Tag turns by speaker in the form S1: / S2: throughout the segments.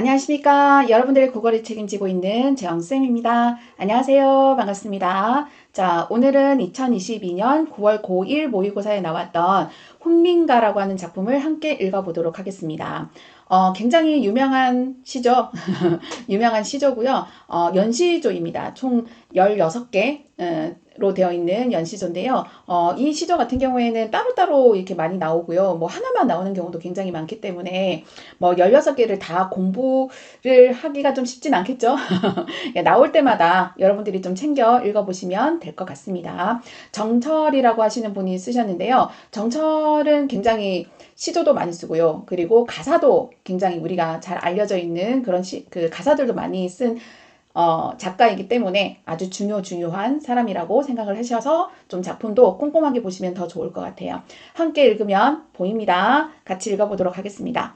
S1: 안녕하십니까. 여러분들의 국어를 책임지고 있는 재영쌤입니다. 안녕하세요. 반갑습니다. 자, 오늘은 2022년 9월 고1 모의고사에 나왔던 훈민가라고 하는 작품을 함께 읽어보도록 하겠습니다. 어, 굉장히 유명한 시죠. 유명한 시조고요. 어, 연시조입니다. 총 16개, 로 되어 있는 연시조인데요. 어, 이 시조 같은 경우에는 따로따로 이렇게 많이 나오고요. 뭐 하나만 나오는 경우도 굉장히 많기 때문에 뭐 16개를 다 공부를 하기가 좀 쉽진 않겠죠. 예, 나올 때마다 여러분들이 좀 챙겨 읽어보시면 될 것 같습니다. 정철이라고 하시는 분이 쓰셨는데요. 정철은 굉장히 시조도 많이 쓰고요. 그리고 가사도 굉장히 우리가 잘 알려져 있는 그런 시, 그 가사들도 많이 쓴 어, 작가이기 때문에 아주 중요 중요한 사람이라고 생각을 하셔서 좀 작품도 꼼꼼하게 보시면 더 좋을 것 같아요. 함께 읽으면 보입니다. 같이 읽어보도록 하겠습니다.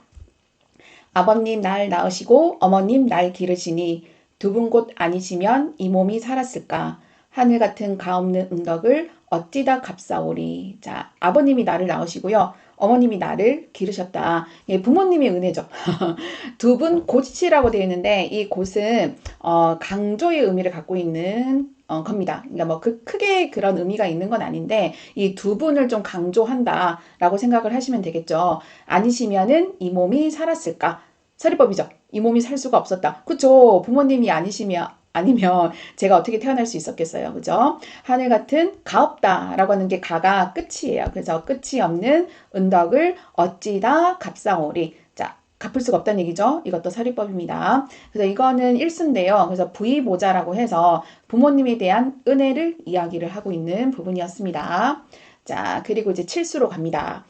S1: 아버님 날 낳으시고 어머님 날 기르시니 두분곧 아니시면 이 몸이 살았을까? 하늘 같은 가없는 응덕을 어찌다 값사오리. 자, 아버님이 나를 낳으시고요. 어머님이 나를 기르셨다. 예, 부모님의 은혜죠. 두 분 곧이라고 되어 있는데 이 곧은 어, 강조의 의미를 갖고 있는 어, 겁니다. 그러니까 뭐 그 크게 그런 의미가 있는 건 아닌데 이 두 분을 좀 강조한다라고 생각을 하시면 되겠죠. 아니시면은 이 몸이 살았을까? 서리법이죠. 이 몸이 살 수가 없었다. 그쵸? 부모님이 아니시면 아니면 제가 어떻게 태어날 수 있었겠어요. 그죠? 하늘 같은 가없다라고 하는 게 가가 끝이에요. 그래서 끝이 없는 은덕을 어찌다 값상오리. 자, 갚을 수가 없다는 얘기죠. 이것도 사리법입니다. 그래서 이거는 일수인데요. 그래서 부의보자라고 해서 부모님에 대한 은혜를 이야기를 하고 있는 부분이었습니다. 자, 그리고 이제 칠수로 갑니다.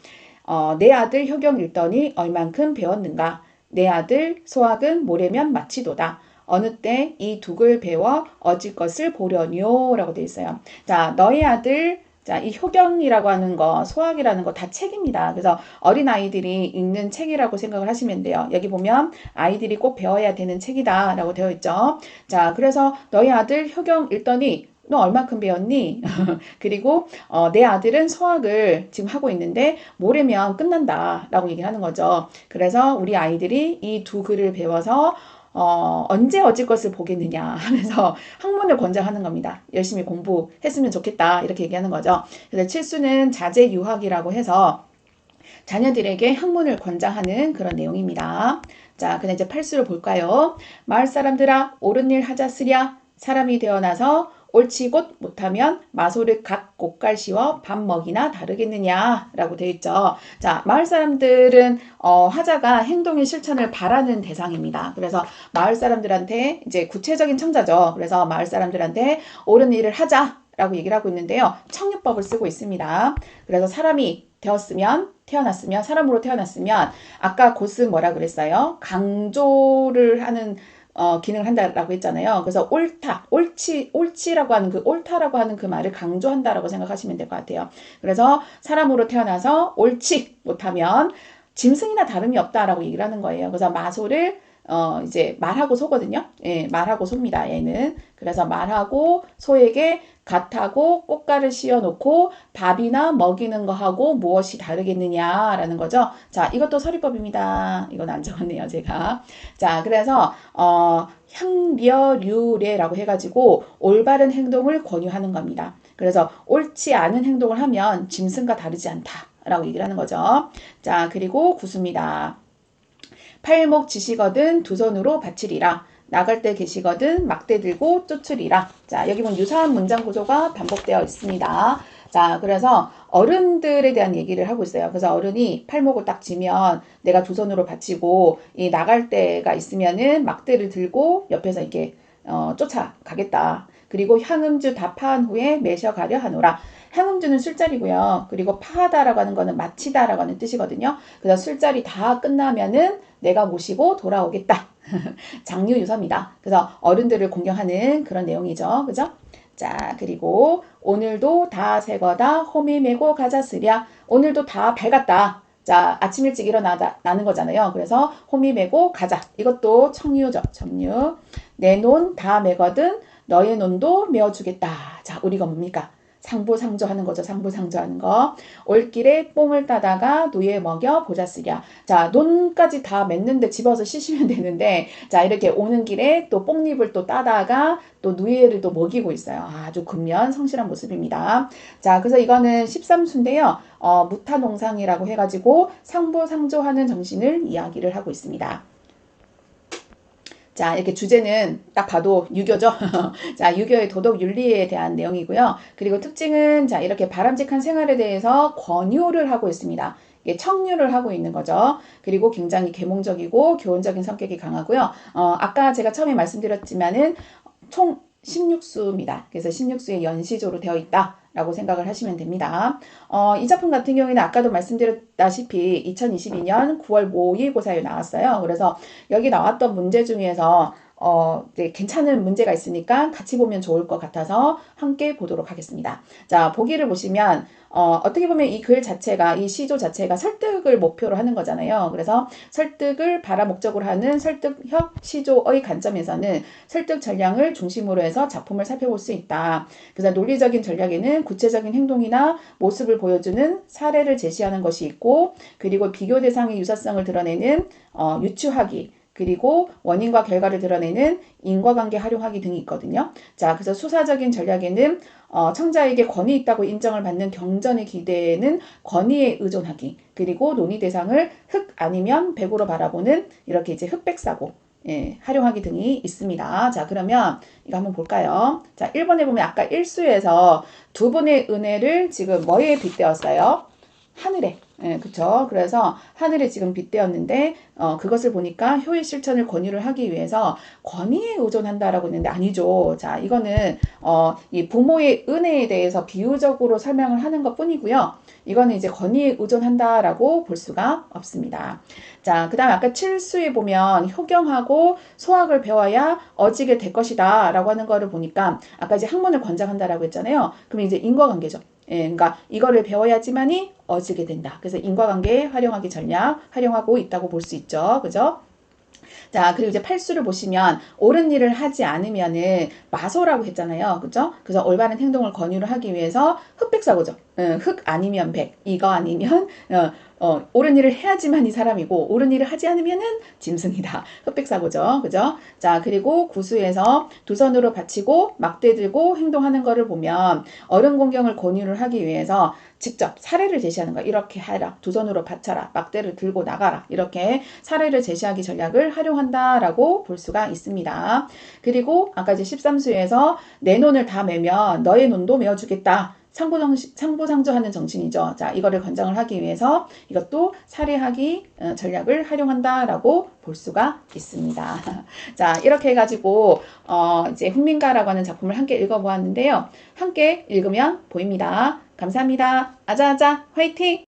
S1: 어, 내 아들 효경 읽더니 얼만큼 배웠는가? 내 아들 소학은 모래면 마치도다. 어느 때 이 둑을 배워 어질 것을 보려뇨 라고 되어 있어요. 자, 너희 아들 자, 이 효경이라고 하는 거, 소학이라는 거 다 책입니다. 그래서 어린 아이들이 읽는 책이라고 생각을 하시면 돼요. 여기 보면 아이들이 꼭 배워야 되는 책이다 라고 되어 있죠. 자, 그래서 너희 아들 효경 읽더니 너 얼마큼 배웠니? 그리고 어, 내 아들은 소학을 지금 하고 있는데 모레면 끝난다 라고 얘기하는 거죠. 그래서 우리 아이들이 이 두 글을 배워서 어, 언제 어질 것을 보겠느냐 하면서 학문을 권장하는 겁니다. 열심히 공부했으면 좋겠다 이렇게 얘기하는 거죠. 그래서 칠수는 자제 유학이라고 해서 자녀들에게 학문을 권장하는 그런 내용입니다. 자, 그냥 이제 팔수를 볼까요? 마을 사람들아 옳은 일 하자 쓰랴 사람이 되어나서 옳지 곧 못하면 마소를 각 곳갈 시워 밥 먹이나 다르겠느냐라고 되어 있죠. 자, 마을 사람들은 어, 화자가 행동의 실천을 바라는 대상입니다. 그래서 마을 사람들한테 이제 구체적인 청자죠. 그래서 마을 사람들한테 옳은 일을 하자 라고 얘기를 하고 있는데요. 청유법을 쓰고 있습니다. 그래서 사람이 되었으면 태어났으면 사람으로 태어났으면 아까 곧은 뭐라 그랬어요? 강조를 하는 어, 기능을 한다라고 했잖아요. 그래서 옳다, 옳지, 옳지라고 하는 그 옳다라고 하는 그 말을 강조한다라고 생각하시면 될 것 같아요. 그래서 사람으로 태어나서 옳지 못하면 짐승이나 다름이 없다라고 얘기를 하는 거예요. 그래서 마소를 어, 이제 말하고 소거든요. 예, 말하고 소입니다. 얘는. 그래서 말하고 소에게 갓하고 꽃가를 씌워놓고 밥이나 먹이는 거하고 무엇이 다르겠느냐라는 거죠. 자, 이것도 서리법입니다. 이건 안 적었네요, 제가. 자, 그래서, 어, 향려류례라고 해가지고 올바른 행동을 권유하는 겁니다. 그래서 옳지 않은 행동을 하면 짐승과 다르지 않다라고 얘기를 하는 거죠. 자, 그리고 구수입니다. 팔목 지시거든 두 손으로 바치리라. 나갈 때 계시거든 막대 들고 쫓으리라. 자, 여기 보면 유사한 문장 구조가 반복되어 있습니다. 자, 그래서 어른들에 대한 얘기를 하고 있어요. 그래서 어른이 팔목을 딱 쥐면 내가 두 손으로 받치고 이 나갈 때가 있으면은 막대를 들고 옆에서 이렇게 어, 쫓아가겠다. 그리고 향음주 다 파한 후에 매셔 가려 하노라. 향음주는 술자리고요. 그리고 파하다라고 하는 거는 마치다라고 하는 뜻이거든요. 그래서 술자리 다 끝나면은 내가 모시고 돌아오겠다. 장류 유서입니다. 그래서 어른들을 공경하는 그런 내용이죠. 그죠? 자, 그리고 오늘도 다 새거다 호미 메고 가자 쓰랴. 오늘도 다 밝았다. 자, 아침 일찍 일어나는 거잖아요. 그래서 호미 메고 가자. 이것도 청유죠. 청유. 내논 다 메거든 너의 논도 메어주겠다. 자, 우리가 뭡니까? 상부상조하는 거죠. 상부상조하는 거. 올길에 뽕을 따다가 노예 먹여 보자 쓰랴. 자, 논까지 다 맺는데 집어서 씻으면 되는데, 자, 이렇게 오는 길에 또 뽕잎을 또 따다가 또 누에를 또 먹이고 있어요. 아주 근면 성실한 모습입니다. 자, 그래서 이거는 13수인데요. 어, 무타농상이라고 해가지고 상부상조하는 정신을 이야기를 하고 있습니다. 자, 이렇게 주제는 딱 봐도 유교죠. 자, 유교의 도덕 윤리에 대한 내용이고요. 그리고 특징은 자, 이렇게 바람직한 생활에 대해서 권유를 하고 있습니다. 청유를 하고 있는 거죠. 그리고 굉장히 계몽적이고 교훈적인 성격이 강하고요. 어, 아까 제가 처음에 말씀드렸지만은 총 16수입니다. 그래서 16수의 연시조로 되어 있다. 라고 생각을 하시면 됩니다. 어, 이 작품 같은 경우에는 아까도 말씀드렸다시피 2022년 9월 모의고사에 나왔어요. 그래서 여기 나왔던 문제 중에서 어, 네, 괜찮은 문제가 있으니까 같이 보면 좋을 것 같아서 함께 보도록 하겠습니다. 자, 보기를 보시면 어, 어떻게 보면 이 글 자체가, 이 시조 자체가 설득을 목표로 하는 거잖아요. 그래서 설득을 바라 목적으로 하는 설득형 시조의 관점에서는 설득 전략을 중심으로 해서 작품을 살펴볼 수 있다. 그래서 논리적인 전략에는 구체적인 행동이나 모습을 보여주는 사례를 제시하는 것이 있고, 그리고 비교 대상의 유사성을 드러내는 어, 유추하기, 그리고 원인과 결과를 드러내는 인과관계 활용하기 등이 있거든요. 자, 그래서 수사적인 전략에는 어, 청자에게 권위 있다고 인정을 받는 경전의 기대에는 권위에 의존하기, 그리고 논의 대상을 흑 아니면 백으로 바라보는 이렇게 이제 흑백사고, 예, 활용하기 등이 있습니다. 자, 그러면 이거 한번 볼까요? 자, 1번에 보면 아까 1수에서 두 분의 은혜를 지금 뭐에 빗대었어요? 하늘에. 예, 그쵸. 그래서 하늘에 지금 빗대었는데, 어, 그것을 보니까 효의 실천을 권유를 하기 위해서 권위에 의존한다라고 했는데 아니죠. 자, 이거는, 어, 이 부모의 은혜에 대해서 비유적으로 설명을 하는 것 뿐이고요. 이거는 이제 권위에 의존한다라고 볼 수가 없습니다. 자, 그 다음 아까 칠수에 보면 효경하고 소학을 배워야 어지게 될 것이다 라고 하는 거를 보니까 아까 이제 학문을 권장한다라고 했잖아요. 그럼 이제 인과관계죠. 예, 그러니까 이거를 배워야지만이 어지게 된다. 그래서 인과관계 활용하기 전략 활용하고 있다고 볼 수 있죠. 그죠? 자, 그리고 이제 팔수를 보시면 옳은 일을 하지 않으면은 마소라고 했잖아요. 그죠? 그래서 올바른 행동을 권유를 하기 위해서 흑백사고죠. 응, 흑 아니면 백, 이거 아니면 어, 어, 옳은 일을 해야지만 이 사람이고 옳은 일을 하지 않으면은 짐승이다. 흑백사고죠. 그죠? 자, 그리고 구수에서 두 손으로 받치고 막대 들고 행동하는 거를 보면 어른 공경을 권유를 하기 위해서 직접 사례를 제시하는 거야. 이렇게 해라. 두 손으로 받쳐라. 막대를 들고 나가라. 이렇게 사례를 제시하기 전략을 활용한다라고 볼 수가 있습니다. 그리고 아까 이제 13수에서 내 논을 다 매면 너의 논도 메어주겠다. 상부상조하는 정신이죠. 자, 이거를 권장을 하기 위해서 이것도 사례하기 어, 전략을 활용한다라고 볼 수가 있습니다. 자, 이렇게 해가지고 어, 이제 훈민가라고 하는 작품을 함께 읽어보았는데요. 함께 읽으면 보입니다. 감사합니다. 아자아자 화이팅!